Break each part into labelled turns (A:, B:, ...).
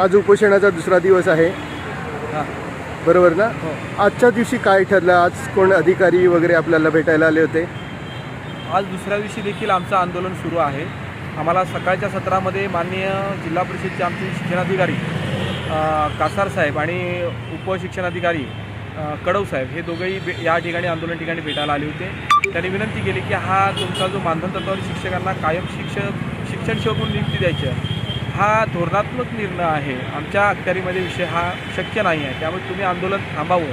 A: आज उपोषणाचा दुसरा दिवस आहे. बरोबर ना?
B: हो.
A: आजच्या दिवशी काय ठरलं? आज कोण अधिकारी वगैरे आपल्याला भेटायला आले होते?
B: आज दुसऱ्या दिवशी देखील आमचं आंदोलन सुरू आहे. आम्हाला सकाळच्या सत्रामध्ये माननीय जिल्हा परिषदचे आमचे शिक्षणाधिकारी कासार साहेब आणि उपशिक्षणाधिकारी कडव साहेब हे दोघंही या ठिकाणी आंदोलन ठिकाणी भेटायला आले होते. त्यांनी विनंती केली की हा तुमचा जो मानधन तत्वावर शिक्षकांना कायम शिक्षक शिक्षण म्हणून नियुक्ती द्यायची आहे. हा धोरणात्मक निर्णय आहे. आमच्या अखत्यारीमध्ये विषय हा शक्य नाही आहे. त्यामुळे तुम्ही आंदोलन थांबावं.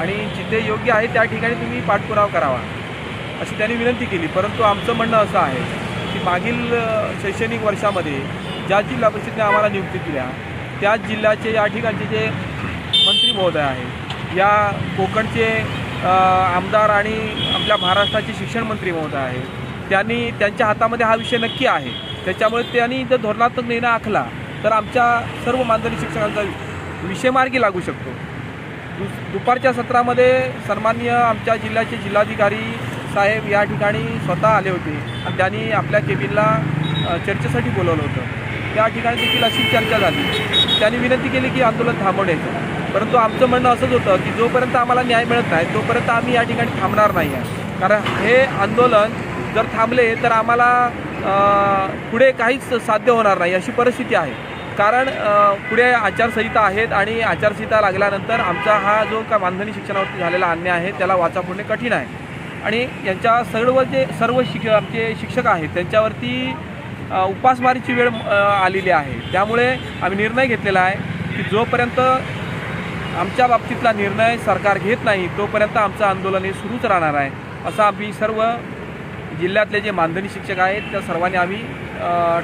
B: आणि जिथे योग्य आहे त्या ठिकाणी तुम्ही पाठपुरावा करावा. अशी त्यांनी विनंती केली. परंतु आमचं म्हणणं असं आहे की मागील शैक्षणिक वर्षामध्ये ज्या जिल्हा परिषदने आम्हाला नियुक्ती दिल्या त्याच जिल्ह्याचे या ठिकाणचे जे मंत्री महोदय आहेत या कोकणचे आमदार आणि आपल्या महाराष्ट्राचे शिक्षण मंत्री महोदय आहेत त्यांनी त्यांच्या हातामध्ये हा विषय नक्की आहे. त्याच्यामुळे त्यांनी जर धोरणात्मक निर्णय आखला तर आमच्या सर्व मानधनी शिक्षकांचा विषय मार्गी लागू शकतो. दु- दुपारच्या सत्रामध्ये सन्माननीय आमच्या जिल्ह्याचे जिल्हाधिकारी साहेब या ठिकाणी स्वतः आले होते आणि त्यांनी आपल्या केबिनला चर्चेसाठी बोलवलं होतं. त्या ठिकाणी देखील अशी चर्चा झाली. त्यांनी विनंती केली की आंदोलन थांबवण्याचं. परंतु आमचं म्हणणं असंच होतं की जोपर्यंत आम्हाला न्याय मिळत नाही तोपर्यंत आम्ही या ठिकाणी थांबणार नाही आहे. कारण हे आंदोलन जर थांबले तर आम्हाला पुढे काहीच साध्य होणार नाही अशी परिस्थिती आहे. कारण पुढे आचारसंहिता आहेत आणि आचारसंहिता लागल्यानंतर आमचा हा जो का मानधनी शिक्षणावरती झालेला अन्याय आहे त्याला वाचा फोडणे कठीण आहे. आणि यांच्या सर्व जे सर्व शिक आमचे शिक्षक आहेत त्यांच्यावरती उपासमारीची वेळ आलेली आहे. त्यामुळे आम्ही निर्णय घेतलेला आहे की जोपर्यंत आमच्या बाबतीतला निर्णय सरकार घेत नाही तोपर्यंत आमचं आंदोलन हे सुरूच राहणार आहे असं आम्ही सर्व जिल्ह्यातले जे मानधनी शिक्षक आहेत त्या सर्वांनी आम्ही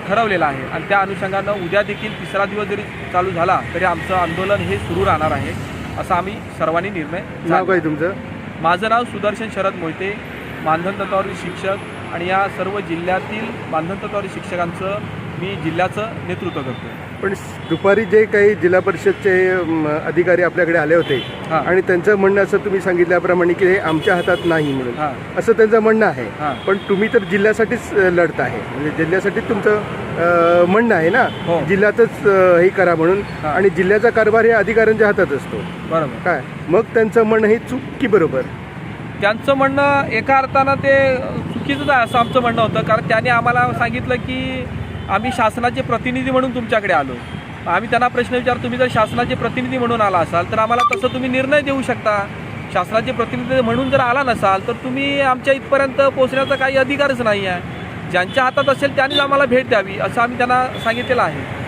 B: ठरवलेलं आहे आणि त्या अनुषंगानं उद्या देखील तिसरा दिवस जरी चालू झाला तरी आमचं आंदोलन हे सुरू राहणार आहे असा आम्ही सर्वांनी निर्णय
A: नाव. काय तुमचं
B: माझं नाव सुदर्शन शरद मोहिते मानधन तत्वावरील शिक्षक आणि या सर्व जिल्ह्यातील मानधन तत्वावरील शिक्षकांचं मी जिल्ह्याचं नेतृत्व करतो
A: पण दुपारी जे काही जिल्हा परिषदचे म, अधिकारी आपल्याकडे आले होते
B: हां.
A: आणि त्यांचं म्हणणं असं तुम्ही सांगितल्याप्रमाणे की हे आमच्या हातात नाही म्हणून.
B: हां.
A: असं त्यांचं म्हणणं आहे.
B: हां.
A: पण तुम्ही तर जिल्ह्यासाठीच अ, लढत आहे. म्हणजे जिल्ह्यासाठीच तुमचं अ, म्हणणं आहे ना?
B: हो.
A: जिल्ह्यातच अ, हे करा म्हणून.
B: हां.
A: आणि जिल्ह्याचा कारभार हे अधिकाऱ्यांच्या हातात असतो.
B: बरोबर.
A: काय? मग त्यांचं म्हणणं हे चूक की बरोबर?
B: त्यांचं म्हणणं एका अर्थानं ते चुकीचंच आहे असं आमचं म्हणणं होतं. कारण त्यांनी आम्हाला सांगितलं की आम्ही शासनाचे प्रतिनिधी म्हणून तुमच्याकडे आलो. आम्ही त्यांना प्रश्न विचार तुम्ही जर शासनाचे प्रतिनिधी म्हणून आला असाल तर आम्हाला तसं तुम्ही निर्णय देऊ शकता. शासनाचे प्रतिनिधी म्हणून जर आला नसाल तर तुम्ही आमच्या इथपर्यंत पोहोचण्याचा काही अधिकारच नाही आहे. ज्यांच्या हातात असेल त्यांनीच आम्हाला भेट द्यावी असं आम्ही त्यांना सांगितलेलं आहे.